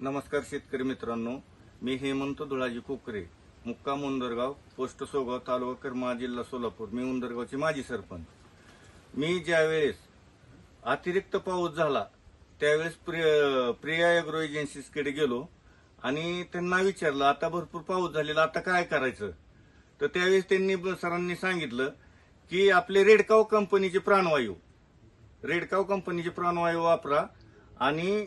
नमस्कार शेतकरी मित्रांनो मी हेमंत धुळाजी कोकरे मुक्काम उंदरगाव पोस्ट सोगाव तालुका करमाळा जिल्हा सोलापूर. मी उंदरगावचे माजी सरपंच. मी ज्यावेळेस अतिरिक्त पाऊस झाला त्यावेळेस प्रिय प्रिया एग्रो एजन्सीजकडे गेलो आणि त्यांना विचारलं आता भरपूर पाऊस झालेला आता काय करायचं? तर त्यावेळेस त्यांनी सरांनी सांगितलं की आपले रेडकाव कंपनीचे प्राणवायू रेडकाव कंपनीचे प्राणवायू वापरा आणि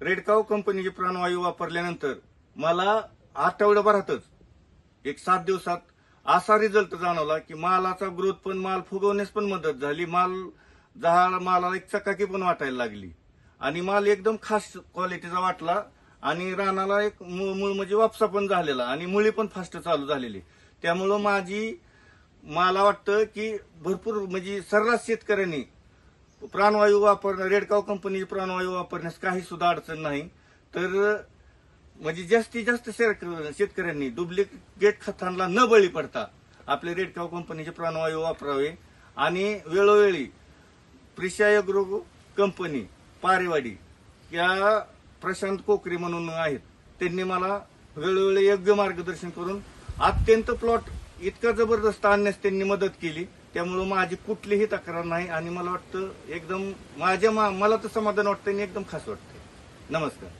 रेडकाव कंपनीचे प्राणवायू वापरल्यानंतर मला आठवड्याभरातच एक सात दिवसात असा रिझल्ट जाणवला की मालाचा ग्रोथ पण माल फुगवण्यास पण मदत झाली. माल झाड मालाला एक चकाकी पण वाटायला लागली. आणि माल एकदम खास क्वालिटीचा वाटला आणि रानाला एक मूळ मूळ म्हणजे वापसा पण झालेला आणि मुळी पण फास्ट चालू झालेली. त्यामुळं माझी मला वाटतं की भरपूर म्हणजे सर्रास शेतकऱ्यांनी प्राणवायू वापरणं रेडकाव कंपनीचे प्राणवायू वापरण्यास काही सुद्धा अडचण नाही. तर म्हणजे जास्तीत जास्त शेतकऱ्यांनी डुप्लिकेट खतांना न बळी पडता आपले रेडकाव कंपनीचे प्राणवायू वापरावे आणि वेळोवेळी प्रिशा एग्रो कंपनी पारेवाडी या प्रशांत कोकरे म्हणून आहेत त्यांनी मला वेळोवेळी योग्य मार्गदर्शन करून अत्यंत प्लॉट इतका जबरदस्त आणण्यास त्यांनी मदत केली. त्यामुळं माझी कुठलीही तक्रार नाही आणि मला वाटतं एकदम माझ्या मा- मला तर समाधान वाटतं आणि एकदम खास वाटतं नमस्कार.